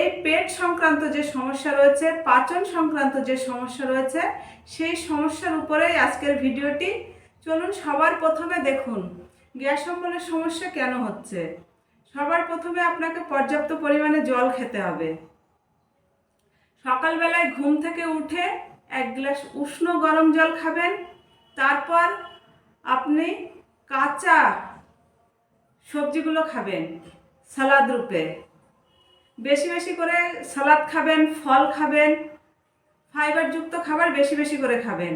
এই পেট সংক্রান্ত যে সমস্যা রয়েছে, পাচন সংক্রান্ত যে সমস্যা রয়েছে, সেই সমস্যার উপরেই আজকের ভিডিওটি। চলুন সবার প্রথমে দেখুন, গ্যাস অম্বলের সমস্যা কেন হচ্ছে? সবার প্রথমে আপনাকে পর্যাপ্ত পরিমাণে জল খেতে হবে। সকালবেলায় ঘুম থেকে উঠে এক গ্লাস উষ্ণ গরম জল খাবেন। তারপর আপনি কাঁচা সবজিগুলো খাবেন, সালাদ রূপে। বেশি বেশি করে সালাদ খাবেন, ফল খাবেন ফাইবারযুক্ত খাবার বেশি বেশি করে খাবেন।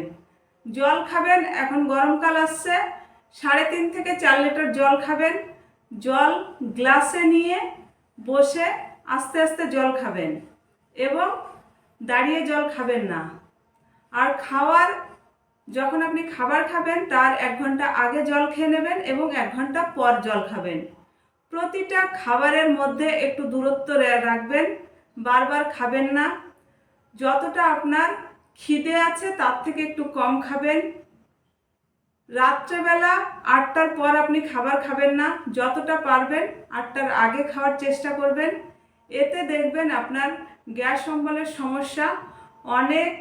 জল খাবেন, এখন গরমকাল আসছে, সাড়ে তিন থেকে চার লিটার জল খাবেন। জল গ্লাসে নিয়ে বসে আস্তে আস্তে জল খাবেন এবং দাঁড়িয়ে জল খাবেন না। আর খাওয়ার, যখন আপনি খাবার খাবেন, তার এক ঘণ্টা আগে জল খেয়ে নেবেন এবং এক ঘণ্টা পর জল খাবেন। প্রতিটা খাবারের মধ্যে একটু দূরত্ব রাখবেন, বারবার খাবেন না। যতটা আপনার খিদে আছে তার থেকে একটু কম খাবেন। রাত্রেবেলা আটটার পর আপনি খাবার খাবেন না, যতটা পারবেন আটটার আগে খাওয়ার চেষ্টা করবেন। এতে দেখবেন আপনার গ্যাস অম্বলের সমস্যা অনেক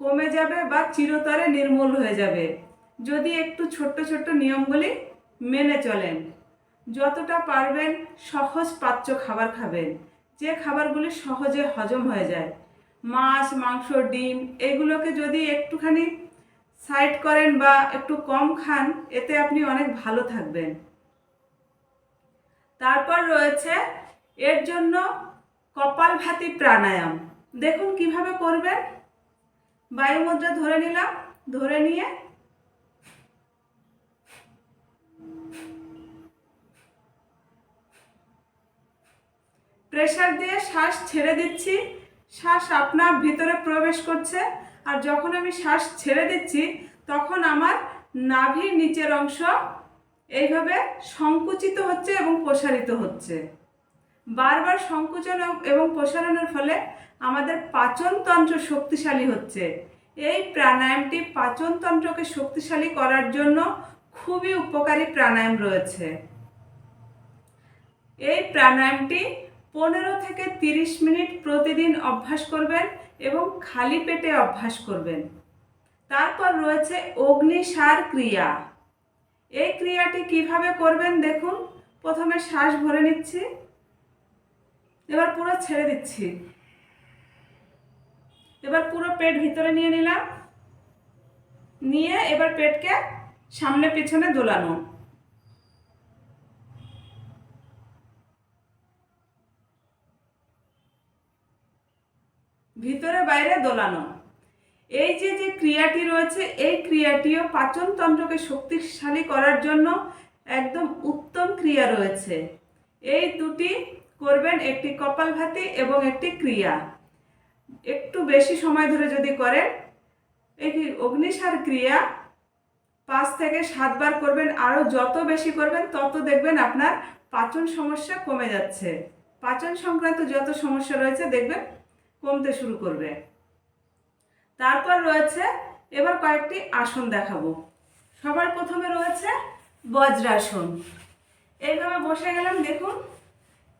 কমে যাবে বা চিরতরে নির্মূল হয়ে যাবে। যদি একটু ছোট্ট ছোট্ট নিয়মগুলি মেনে চলেন। যতটা পারবেন সহজ পাচ্য খাবার খাবেন। যে খাবারগুলি সহজে হজম হয়ে যায়। মাছ, মাংস, ডিম, এগুলোকে যদি একটুখানি সাইড করেন বা একটু কম খান, এতে আপনি অনেক ভালো থাকবেন। তারপর রয়েছে এর জন্য কপালভাতি প্রাণায়াম। দেখুন কীভাবে করবেন। বায়ুমুদ্রা ধরে নিলাম, ধরে নিয়ে প্রেসার দিয়ে শ্বাস ছেড়ে দিচ্ছি। শ্বাস আপনার ভিতরে প্রবেশ করছে। আর যখন আমি শ্বাস ছেড়ে দিচ্ছি, তখন আমার নাভির নিচের অংশ এইভাবে সংকুচিত হচ্ছে এবং প্রসারিত হচ্ছে। বারবার সংকুচন এবং প্রসারণের ফলে আমাদের পাচনতন্ত্র শক্তিশালী হচ্ছে। এই প্রাণায়ামটি পাচনতন্ত্রকে শক্তিশালী করার জন্য খুবই উপকারী প্রাণায়াম রয়েছে। এই প্রাণায়ামটি পনেরো থেকে তিরিশ মিনিট প্রতিদিন অভ্যাস করবেন এবং খালি পেটে অভ্যাস করবেন। তারপর রয়েছে অগ্নিসার ক্রিয়া। এই ক্রিয়াটি কীভাবে করবেন দেখুন। প্রথমে শ্বাস ভরে নিচ্ছি। এবার পুরো ছেড়ে দিচ্ছি। এবার পুরো পেট ভিতরে নিয়ে নিলাম। নিয়ে এবার পেটকে সামনে পিছনে দোলানো। ভিতরে বাইরে দোলানো। এই যে যে ক্রিয়াটি রয়েছে, এই ক্রিয়াটিও পাচনতন্ত্রকে শক্তিশালী করার জন্য একদম উত্তম ক্রিয়া রয়েছে। এই দুটি করবেন একটি কপালভাতি এবং একটি ক্রিয়া। একটু বেশি সময় ধরে যদি করেন, এটি অগ্নিসার ক্রিয়া। পাঁচ থেকে সাতবার করবেন, আরও যত বেশি করবেন, তত দেখবেন আপনার পাচন সমস্যা কমে যাচ্ছে। পাচন সংক্রান্ত যত সমস্যা রয়েছে, দেখবেন কমতে শুরু করবে। তারপর রয়েছে, এবার কয়েকটি আসন দেখাবো। সবার প্রথমে রয়েছে বজ্রাসন। এইভাবে বসে গেলাম, দেখুন।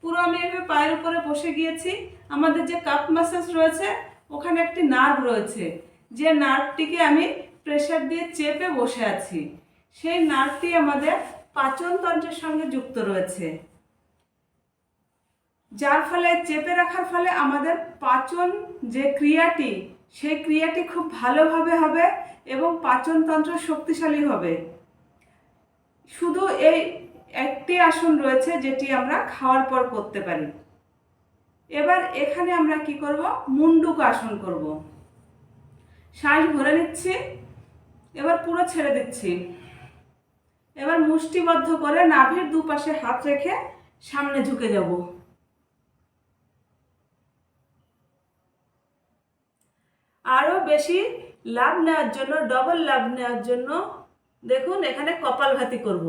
পুরো আমি এইভাবে পায়ের উপরে বসে গিয়েছি। আমাদের যে কাপ মাসাজ রয়েছে, ওখানে একটি নার্ভ রয়েছে। যে নার্ভটিকে আমি প্রেশার দিয়ে চেপে বসে আছি। সেই নার্ভটি আমাদের পাচনতন্ত্রের সঙ্গে যুক্ত রয়েছে। যার ফলে, চেপে রাখার ফলে আমাদের পাচন যে ক্রিয়াটি, সেই ক্রিয়াটি খুব ভালোভাবে হবে এবং পাচনতন্ত্র শক্তিশালী হবে। শুধু এই একটি আসন রয়েছে যেটি আমরা খাওয়ার পর করতে পারি। এবার এখানে আমরা কি করব? মুন্ডুক আসন করব। শ্বাস ভরে নিচ্ছি। এবার পুরো ছেড়ে দিচ্ছি। এবার মুষ্টিবদ্ধ করে নাভির দুপাশে হাত রেখে সামনে ঝুঁকে যাব। আরও বেশি লাভ নেওয়ার জন্য ডবল লাভ নেওয়ার জন্য দেখুন এখানে কপালভাতি করব।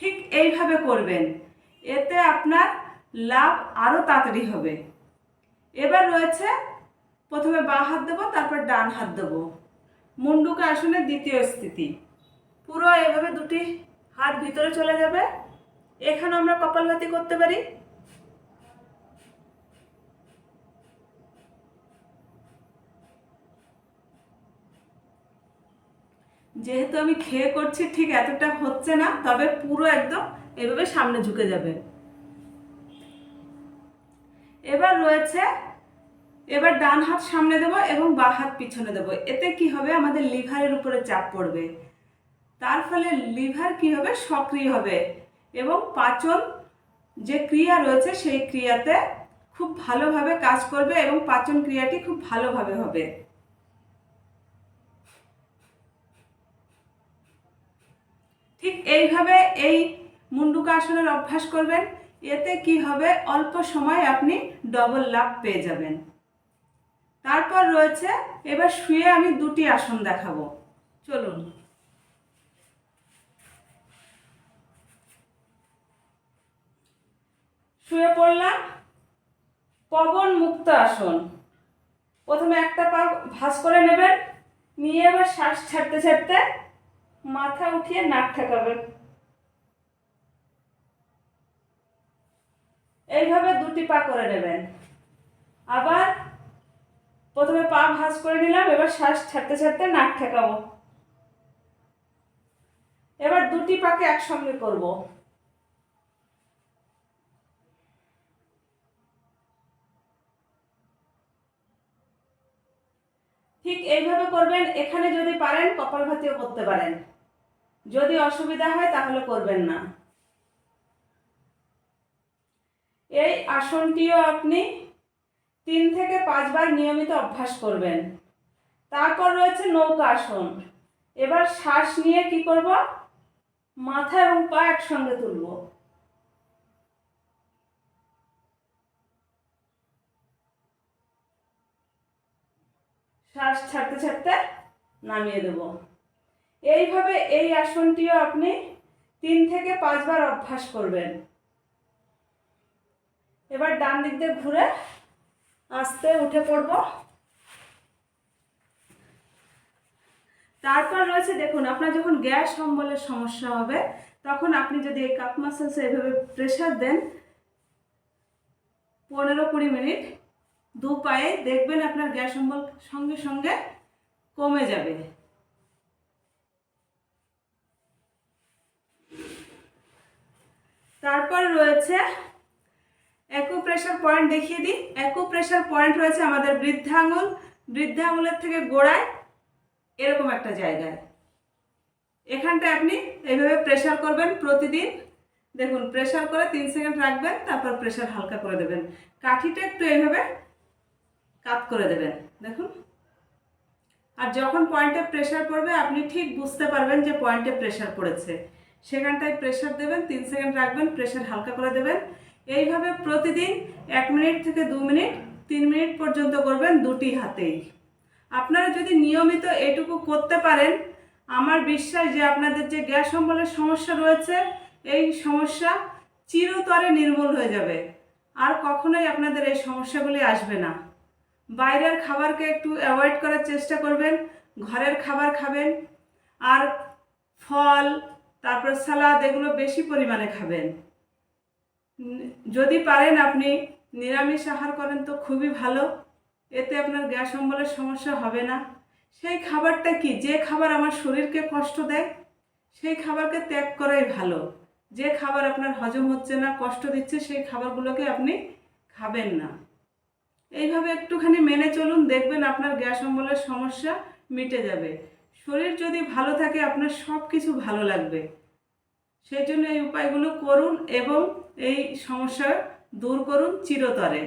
ঠিক এইভাবে করবেন, এতে আপনার লাভ আরও তাড়াতাড়ি হবে। এবার রয়েছে, প্রথমে বাঁ হাত দেবো, তারপর ডান হাত দেবো। মুন্ডুকা আসনের দ্বিতীয় স্থিতি। পুরো এভাবে দুটি হাত ভিতরে চলে যাবে। এখানে আমরা কপালভাতি করতে পারি? যেহেতু আমি খেয়ে করছি, ঠিক এতটা হচ্ছে না, তবে পুরো একদম এভাবে সামনে ঝুঁকে যাবে। এবার রয়েছে, এবার ডান হাত সামনে দেবো এবং বা হাত পিছনে দেবো। এতে কি হবে? আমাদের লিভারের উপরে চাপ পড়বে। তার ফলে লিভার কি হবে? সক্রিয় হবে। এবং পাচন যে ক্রিয়া রয়েছে সেই ক্রিয়াতে খুব ভালোভাবে কাজ করবে এবং পাচন ক্রিয়াটি খুব ভালোভাবে হবে। ঠিক এইভাবে এই মুন্ডুকাসনের অভ্যাস করবেন, এতে কি হবে? অল্প সময় আপনি ডবল লাভ পেয়ে যাবেন। তারপর রয়েছে, এবার শুয়ে আমি দুটি আসন দেখাবো। চলুন। শুয়ে পড়লাম। পবন মুক্ত আসন। প্রথমে একটা পা ভাঁজ করে নেবেন, নিয়ে এবার শ্বাস ছাড়তে ছাড়তে মাথা উঠিয়ে নাক ঠেকাবেন। এইভাবে দুটি পা করে নেবেন। আবার প্রথমে পা ভাঁজ করে নিলাম, এবার শ্বাস ছাড়তে ছাড়তে নাক ঠেকাবো। এবার দুটি পাকে একসঙ্গে করব। ঠিক এইভাবে করবেন, এখানে যদি পারেন কপালভাতিও করতে পারেন। যদি অসুবিধা হয় তাহলে করবেন না। এই আসনটিও আপনি তিন থেকে পাঁচবার নিয়মিত অভ্যাস করবেন। তারপর রয়েছে নৌকা আসন। এবার শ্বাস নিয়ে কি করব? মাথা এবং পা একসঙ্গে তুলব। শ্বাস ছাড়তে ছাড়তে নামিয়ে দেব। এইভাবে এই আসনটিও আপনি তিন থেকে পাঁচবার অভ্যাস করবেন। এবার ডান দিক দিয়ে ঘুরে আস্তে উঠে পড়ব। তারপর রয়েছে, দেখুন, আপনার যখন গ্যাস অম্বলের সমস্যা হবে, তখন আপনি যদি এই কাপ মাসাজে এভাবে প্রেশার দেন, পনেরো কুড়ি মিনিট দু পায়ে দেখবেন আপনার গ্যাস অম্বল সঙ্গে সঙ্গে কমে যাবে। তারপর রয়েছে একু প্রেশার পয়েন্ট দেখিয়ে দিই। একু প্রেশার পয়েন্ট রয়েছে আমাদের বৃদ্ধাঙ্গুল। বৃদ্ধাঙ্গুলের থেকে গোড়ায় এরকম একটা জায়গায়। এখানটায় আপনি এইভাবে প্রেশার করবেন প্রতিদিন। দেখুন প্রেশার করে তিন সেকেন্ড রাখবেন, তারপর প্রেশার হালকা করে দেবেন। কাঠিটা একটু এইভাবে কাত করে দেবেন, দেখুন। আর যখন পয়েন্টে প্রেশার পড়বে, আপনি ঠিক বুঝতে পারবেন যে পয়েন্টে প্রেশার পড়েছে। সেখানটায় প্রেশার দেবেন, তিন সেকেন্ড রাখবেন প্রেশার হালকা করে দেবেন। এইভাবে প্রতিদিন এক মিনিট থেকে দু মিনিট, তিন মিনিট পর্যন্ত করবেন দুটি হাতেই। আপনারা যদি নিয়মিত এটুকু করতে পারেন, আমার বিশ্বাস যে আপনাদের যে গ্যাস অম্বলের সমস্যা রয়েছে, এই সমস্যা চিরতরে নির্মূল হয়ে যাবে। আর কখনোই আপনাদের এই সমস্যাগুলি আসবে না। বাইরের খাবারকে একটু অ্যাভয়েড করার চেষ্টা করবেন, ঘরের খাবার খাবেন, আর ফল, তারপর সালাদ এগুলো বেশি পরিমাণে খাবেন। যদি পারেন আপনি নিরামিষ আহার করেন তো খুবই ভালো, এতে আপনার গ্যাস অম্বলের সমস্যা হবে না। সেই খাবারটা কি? যে খাবার আমার শরীরকে কষ্ট দেয়, সেই খাবারকে ত্যাগ করাই ভালো। যে খাবার আপনার হজম হচ্ছে না, কষ্ট দিচ্ছে, সেই খাবারগুলোকে আপনি খাবেন না। এইভাবে একটুখানি মেনে চলুন, দেখবেন আপনার গ্যাস অম্বলের সমস্যা মিটে যাবে। শরীর যদি ভালো থাকে, আপনার সব কিছু ভালো লাগবে। সেই জন্য এই উপায়গুলো করুন এবং এই সমস্যা দূর করুন চিরতরে।